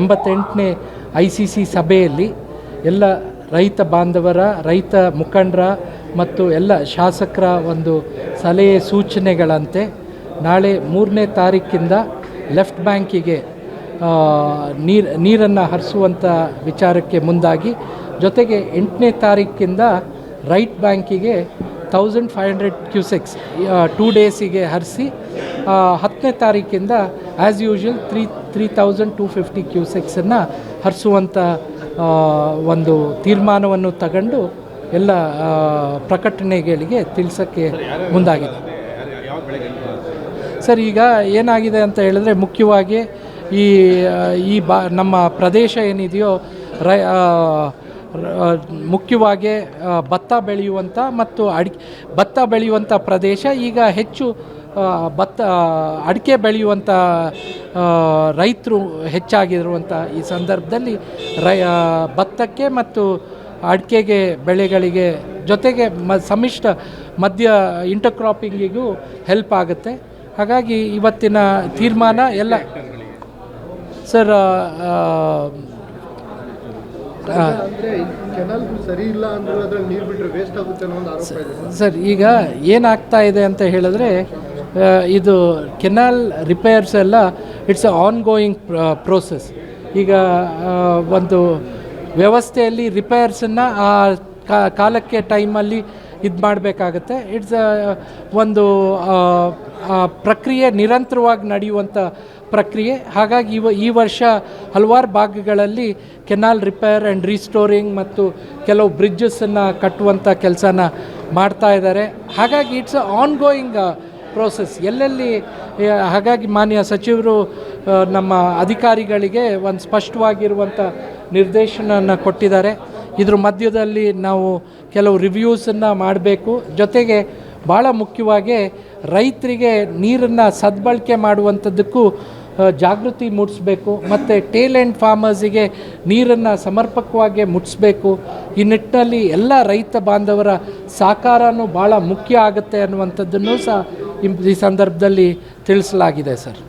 ಎಂಬತ್ತೆಂಟನೇ I C C ಸಭೆಯಲ್ಲಿ ಎಲ್ಲ ರೈತ ಬಾಂಧವರ, ರೈತ ಮುಖಂಡರ ಮತ್ತು ಎಲ್ಲ ಶಾಸಕರ ಒಂದು ಸಲಹೆ ಸೂಚನೆಗಳಂತೆ ನಾಳೆ ಮೂರನೇ ತಾರೀಕಿಂದ ಲೆಫ್ಟ್ ಬ್ಯಾಂಕಿಗೆ ನೀರು, ನೀರನ್ನು ಹರಿಸುವಂಥ ವಿಚಾರಕ್ಕೆ ಮುಂದಾಗಿ, ಜೊತೆಗೆ ಎಂಟನೇ ತಾರೀಕಿಂದ ರೈಟ್ ಬ್ಯಾಂಕಿಗೆ thousand five hundred cusecs two ಡೇಸಿಗೆ ಹರಿಸಿ ಹತ್ತನೇ ತಾರೀಕಿಂದ as usual three three thousand two fifty ಕ್ಯೂಸೆಕ್ಸನ್ನು ಹರಿಸುವಂಥ ಒಂದು ತೀರ್ಮಾನವನ್ನು ತಗೊಂಡು ಎಲ್ಲ ಪ್ರಕಟಣೆಗಳಿಗೆ ತಿಳಿಸೋಕ್ಕೆ ಮುಂದಾಗಿದೆ. ಸರ್, ಈಗ ಏನಾಗಿದೆ ಅಂತ ಹೇಳಿದ್ರೆ ಮುಖ್ಯವಾಗಿ ಈ ಈ ಬಾ, ನಮ್ಮ ಪ್ರದೇಶ ಏನಿದೆಯೋ, ರೈ ಮುಖ್ಯವಾಗಿ ಭತ್ತ ಬೆಳೆಯುವಂಥ ಮತ್ತು ಅಡಿ ಭತ್ತ ಬೆಳೆಯುವಂಥ ಪ್ರದೇಶ ಈಗ ಹೆಚ್ಚು ಭತ್ತ ಅಡಿಕೆ ಬೆಳೆಯುವಂಥ ರೈತರು ಹೆಚ್ಚಾಗಿರುವಂಥ ಈ ಸಂದರ್ಭದಲ್ಲಿ ರೈ ಭತ್ತಕ್ಕೆ ಮತ್ತು ಅಡಿಕೆಗೆ ಬೆಳೆಗಳಿಗೆ ಜೊತೆಗೆ ಮ ಸಮ್ಮಿಶ್ರ ಮಧ್ಯ ಇಂಟರ್ಕ್ರಾಪಿಂಗಿಗೂ ಹೆಲ್ಪ್ ಆಗುತ್ತೆ. ಹಾಗಾಗಿ ಇವತ್ತಿನ ತೀರ್ಮಾನ ಎಲ್ಲ ಸರ್. ಸರಿ ಈಗ ಏನಾಗ್ತಾ ಇದೆ ಅಂತ ಹೇಳಿದ್ರೆ ಇದು ಕೆನಾಲ್ ರಿಪೇರ್ಸ್ ಎಲ್ಲ ಇಟ್ಸ್ ಆನ್ ಗೋಯಿಂಗ್ ಪ್ರೋಸೆಸ್ ಈಗ ಒಂದು ವ್ಯವಸ್ಥೆಯಲ್ಲಿ ರಿಪೇರ್ಸನ್ನು ಆ ಕಾಲಕ್ಕೆ ಟೈಮಲ್ಲಿ ಇದು ಮಾಡಬೇಕಾಗತ್ತೆ. ಇಟ್ಸ್ ಒಂದು ಪ್ರಕ್ರಿಯೆ ನಿರಂತರವಾಗಿ ನಡೆಯುವಂಥ ಪ್ರಕ್ರಿಯೆ. ಹಾಗಾಗಿ ಇವ, ಈ ವರ್ಷ ಹಲವಾರು ಭಾಗಗಳಲ್ಲಿ ಕೆನಾಲ್ ರಿಪೇರ್ ಆ್ಯಂಡ್ ರೀಸ್ಟೋರಿಂಗ್ ಮತ್ತು ಕೆಲವು ಬ್ರಿಡ್ಜಸ್ಸನ್ನು ಕಟ್ಟುವಂಥ ಕೆಲಸನ ಮಾಡ್ತಾ ಇದ್ದಾರೆ ಹಾಗಾಗಿ ಇಟ್ಸ್ ಆನ್ ಗೋಯಿಂಗ್ ಪ್ರೋಸೆಸ್ ಎಲ್ಲೆಲ್ಲಿ ಹಾಗಾಗಿ ಮಾನ್ಯ ಸಚಿವರು ನಮ್ಮ ಅಧಿಕಾರಿಗಳಿಗೆ ಒಂದು ಸ್ಪಷ್ಟವಾಗಿರುವಂಥ ನಿರ್ದೇಶನ ಕೊಟ್ಟಿದ್ದಾರೆ. ಇದ್ರ ಮಧ್ಯದಲ್ಲಿ ನಾವು ಕೆಲವು ರಿವ್ಯೂಸನ್ನು ಮಾಡಬೇಕು. ಜೊತೆಗೆ ಭಾಳ ಮುಖ್ಯವಾಗಿ ರೈತರಿಗೆ ನೀರನ್ನು ಸದ್ಬಳಕೆ ಮಾಡುವಂಥದ್ದಕ್ಕೂ ಜಾಗೃತಿ ಮೂಡಿಸ್ಬೇಕು. ಮತ್ತು ಟೇಲ್ ಆ್ಯಂಡ್ ಫಾರ್ಮರ್ಸಿಗೆ ನೀರನ್ನು ಸಮರ್ಪಕವಾಗಿ ಮುಟ್ಟಿಸ್ಬೇಕು ಈ ನಿಟ್ಟಿನಲ್ಲಿ ಎಲ್ಲ ರೈತ ಬಾಂಧವರ ಸಹಕಾರನೂ ಭಾಳ ಮುಖ್ಯ ಆಗುತ್ತೆ ಅನ್ನುವಂಥದ್ದನ್ನು ಸಹ ಈ ಸಂದರ್ಭದಲ್ಲಿ ತಿಳಿಸಲಾಗಿದೆ ಸರ್.